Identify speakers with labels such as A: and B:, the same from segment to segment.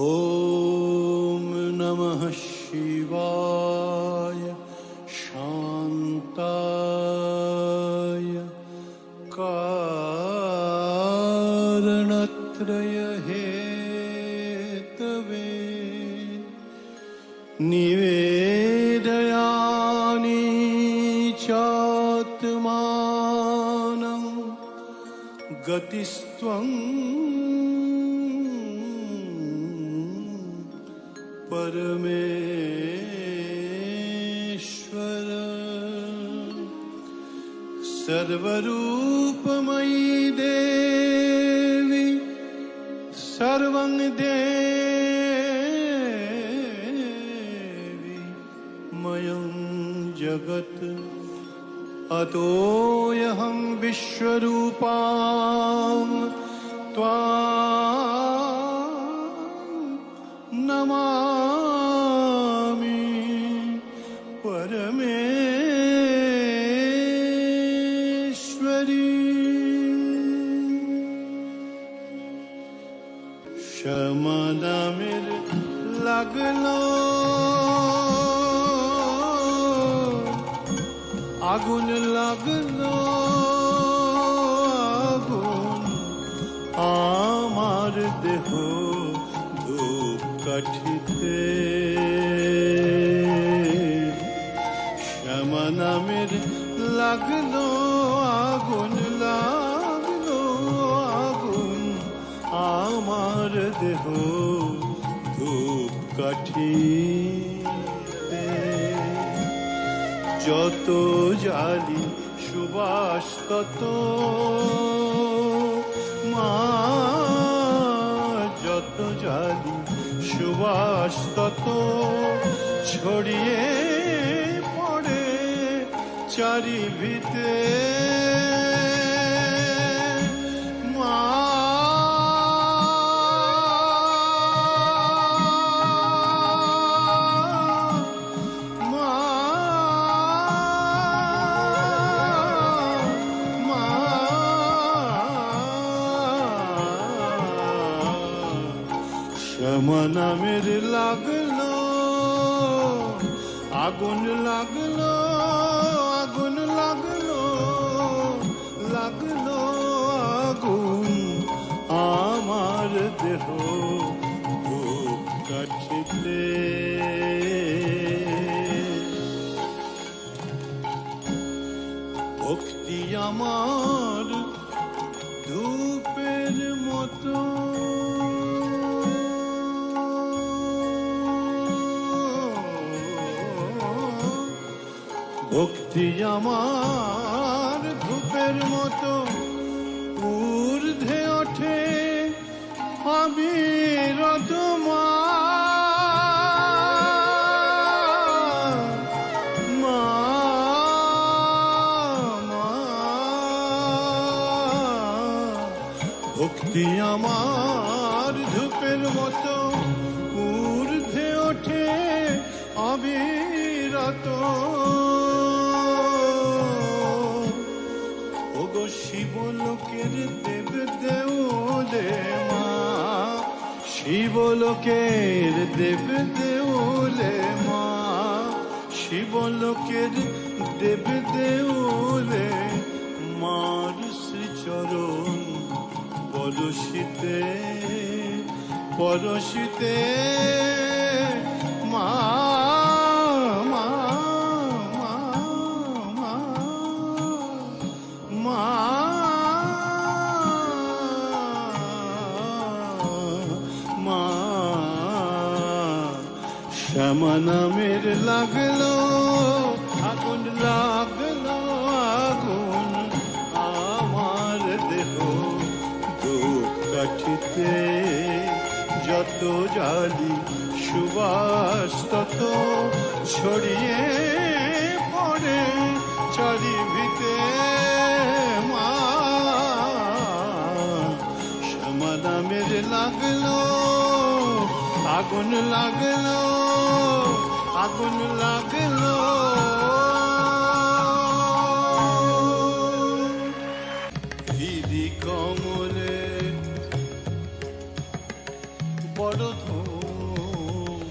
A: ॐ नमः शिवाय सर्वं देवी मयं जगत्। अतोऽयं विश्वरूपां। त्वा আগুন লাগল, আগুন। আমার দেহ ধূপ কাঠিতে শ্যামা লাগল, আগুন লাগল, আগুন। আমার দেহ ধূপ কাঠিতে যত জালি সুবাস তত মা যত জালি সুবাস তত ছড়িয়ে পড়ে চারি আগুন লাগল আগুন লাগল লাগল আগুন। আমার দেহ কাঠিতে ভক্তি আমার ধূপের মতো। ভক্তি আমার ধূপের মতো। ঊর্ধ্বে ওঠে আমি রতমা ভক্তি আমার ধূপের মতো। ঊর্ধ্বে ওঠে অবিরত শিবলোকের দেব দেউলে মা শিবলোকের দেব দেউলে মা শিবলোকের দেব দেউলে মার শ্রীচরণ পরশিতে পরশিতে মা শ্যামা নামের লাগল, আগুন লাগল, আগুন আমার দেহ। দুঃখ কাঠিতে যত জালি সুবাস তত ছড়িয়ে আগুন লাগল আগুন লাগল। হৃদি কমলে বড় ধূম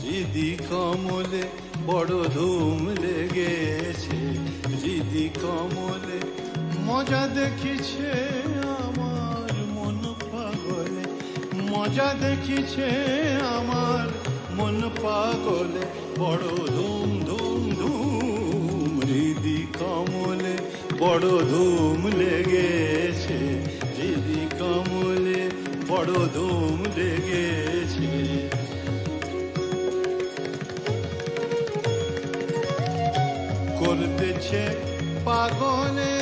A: হৃদি কমলে বড় ধুম লেগেছে হৃদি কমলে মজা দেখিছে। মজা দেখিছে আমার মন পাগলে, বড় ধুম ধুম ধুম হৃদি কমলে, বড় ধুম লেগেছে, হৃদি কমলে, বড় ধুম লেগেছে। করতেছে পাগলের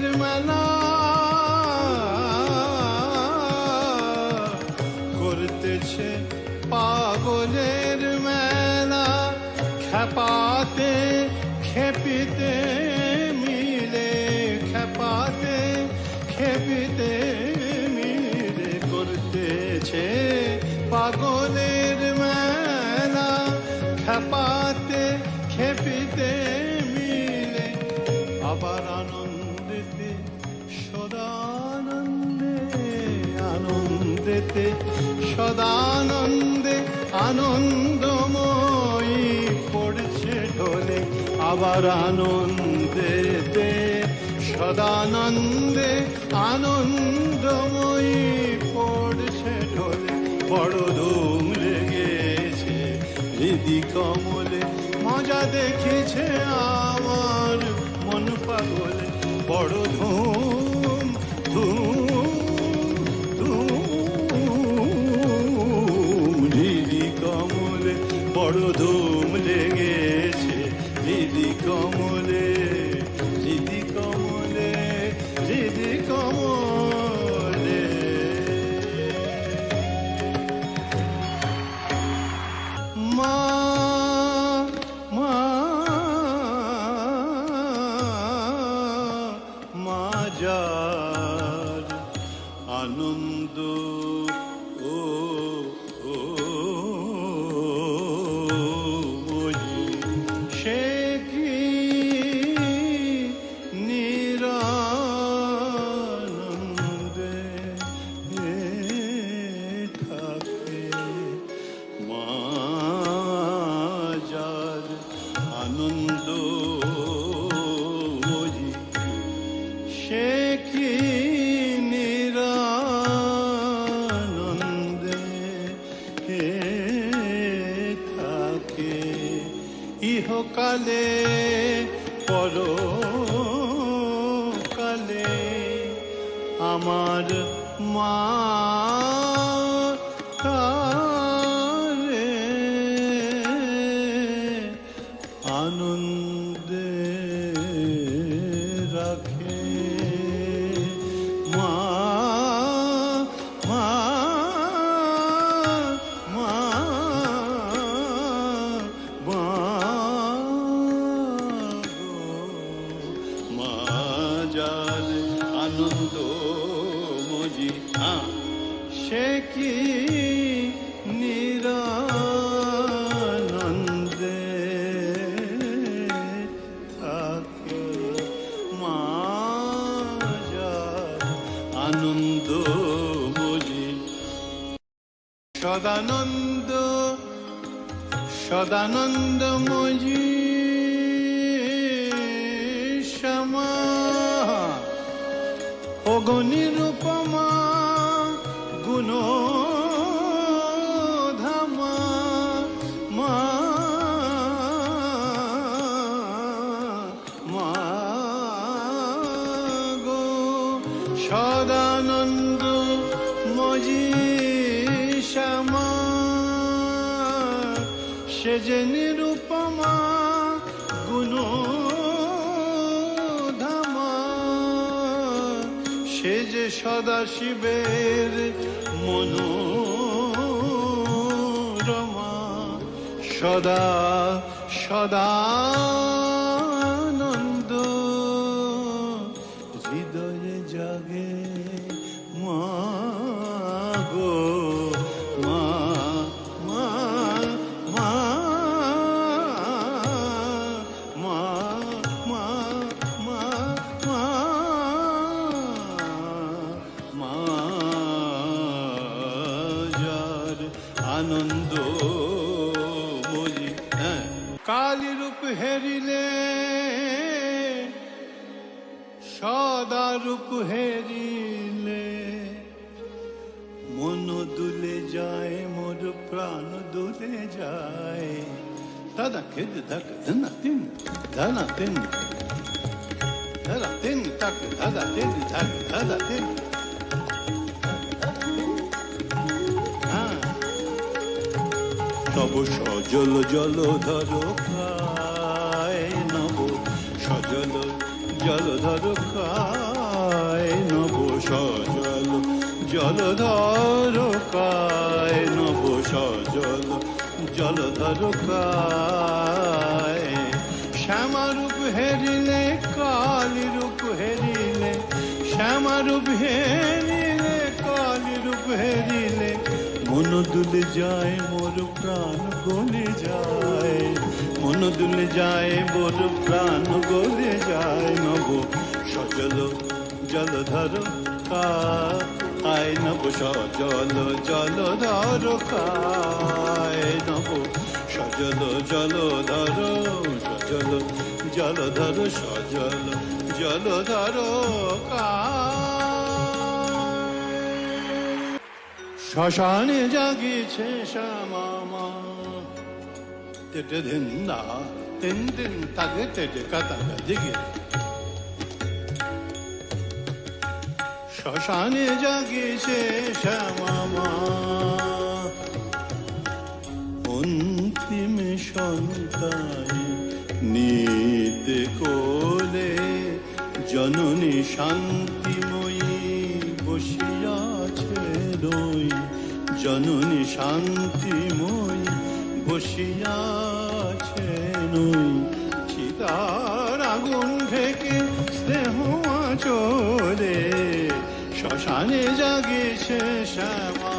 A: hermana সদানন্দে আনন্দময়ী পড়ছে ঢোলে, আবার আনন্দেতে সদানন্দে আনন্দময়ী পড়ছে ঢোলে, বড় ধুম লেগেছে। হৃদি কমলে মজা দেখেছে আমার মন পাগলে, বড় ধুম bordo dumle day. সদানন্দময়ী শ্যামা। অগণির যে নিরূপমা গুণ ধামা সে যে সদা শিবের মনোরমা। সদা সদানন্দ সদা রূপ হেরিলে মন দুলে যায়, মোর প্রাণ দুলে যায়। দাদা খেদ ধাক ধনা তিন ধনা তিন। ধনা তিন তাক দাদা তিন ধাক দাদা তিন। হ্যাঁ। তব সজল জল ধর, খায় নব সজল জল ধর খায় নব সজল। জল ধর কায় নব সজল। জল ধর কায়। শ্যামারূপ হেরিলে কালী রূপ হেরিলে শ্যামারূপ হেরিলে কালী রূপ হেরিলে মন দুলে যায়, মোর প্রাণ গলে যায়। মন যায় মোর প্রাণ গলে যায় নব। সজল জলধর কায় নব সজল জলধর কায় নব। সজল জলধর সজল জলধর সজল জলধর কায় শ্মশানে জাগিছে শ্যামামা দিগে শ্মশানে জাগিছে শ্যামামা অন্তিম সন্তানে নিতে কোলে জননী শান্তিময়ী বসিয়াছে রই জননী শান্তিময়ী বসিয়াছে নই চিতার আগুন থেকে স্নেহ চলে শ্মশানে জাগেছে শ্যামা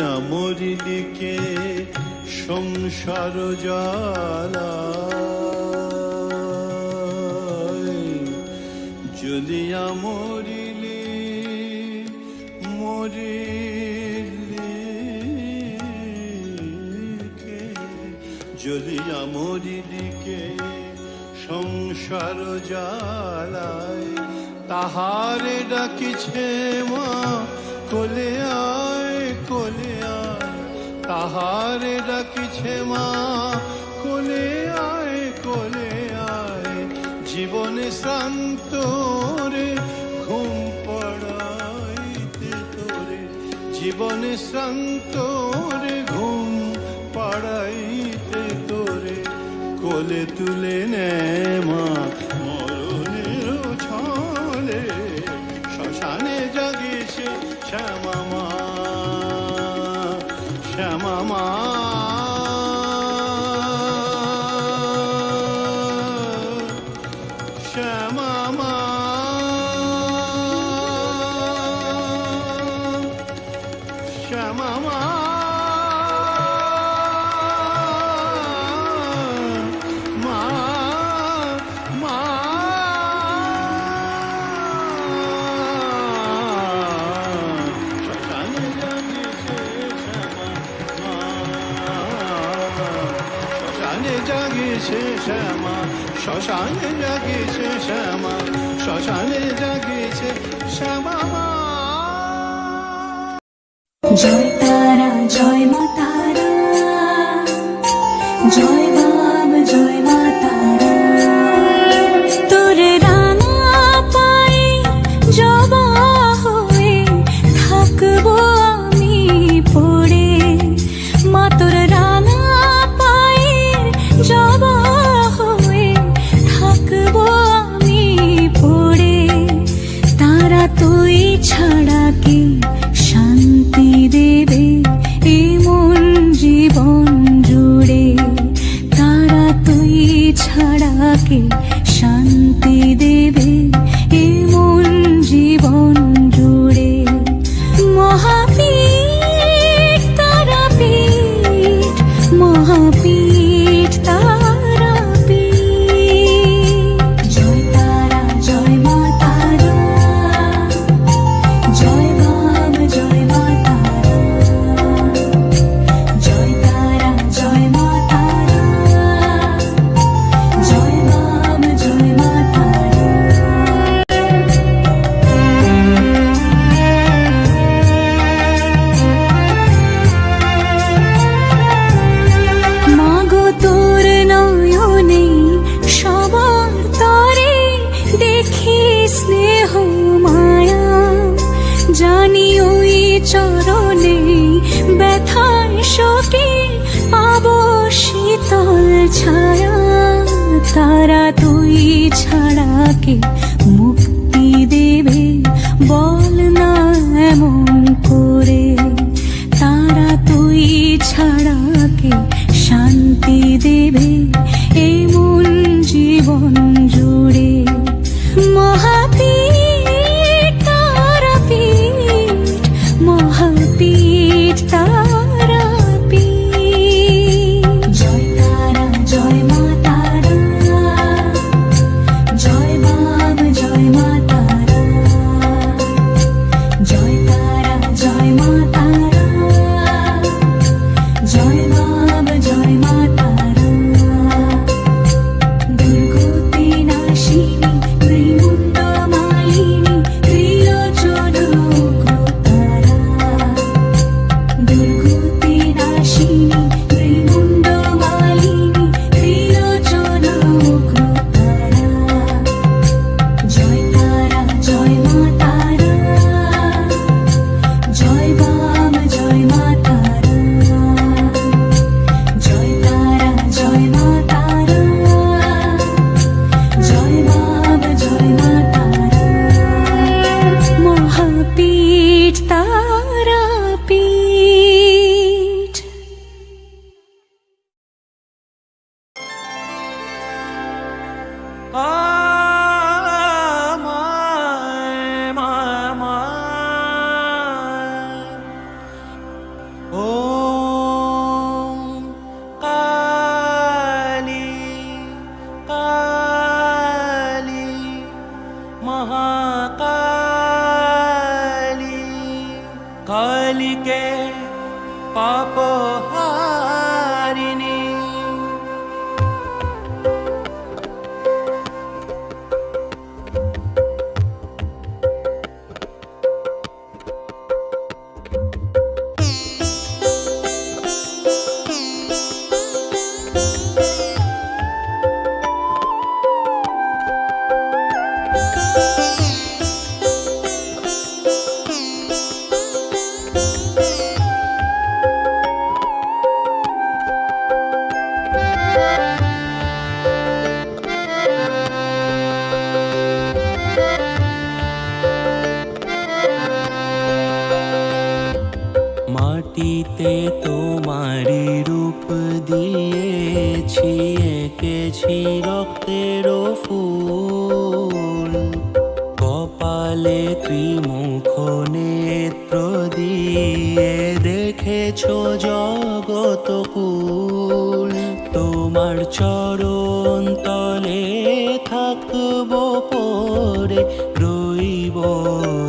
A: জ্বলিয়া মরিলিকে সংসার জ্বালা। জ্বলিয়া মরিলি, মরিলিকে। জ্বলিয়া মরিলিকে সংসার জ্বালায়। তাহারে ডাকিছে মা কোলে আয় কোলে আয়, তাহারে ডাকিছে মা। কোলে আয় কোলে আয়, জীবনে শান্ত রে, ঘুম পড়াইতে তোরে। জীবনে শান্ত রে, ঘুম পাড়াইতে তোরে। কোলে তুলে নে মা, মরণের ছলে। শ্মশানে জাগিছে শ্যামা মা শ্মশানে জাগিছে শ্যামা শ্মশানে জাগিছে শ্যামা
B: জয় তারা জয় মা তারা জয় ಹಾಡಾಕಿ তারা তুই ছাড়া কে মুক্তি দেবে? বল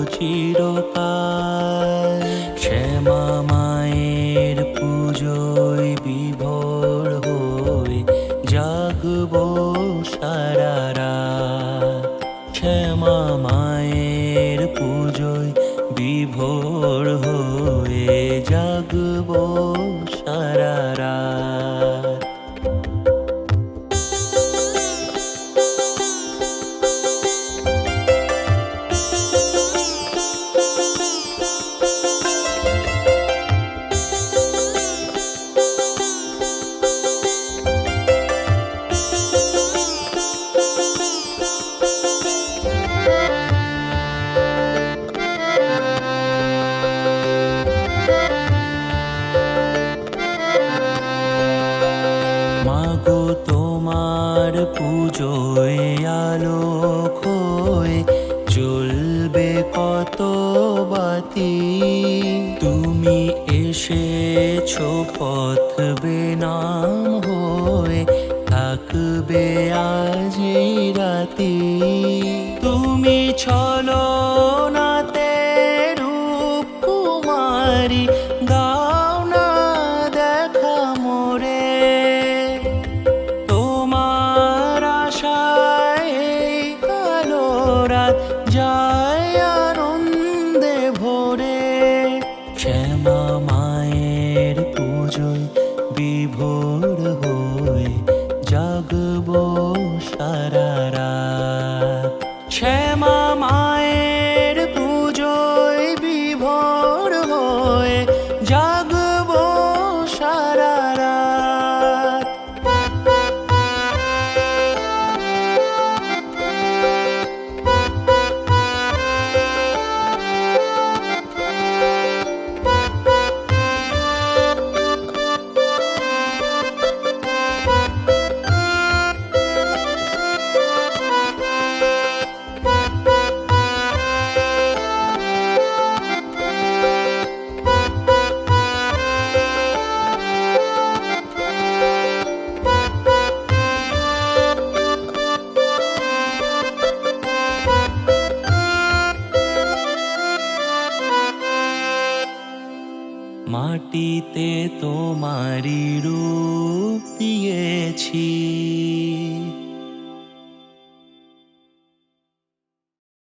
C: চিরকাল।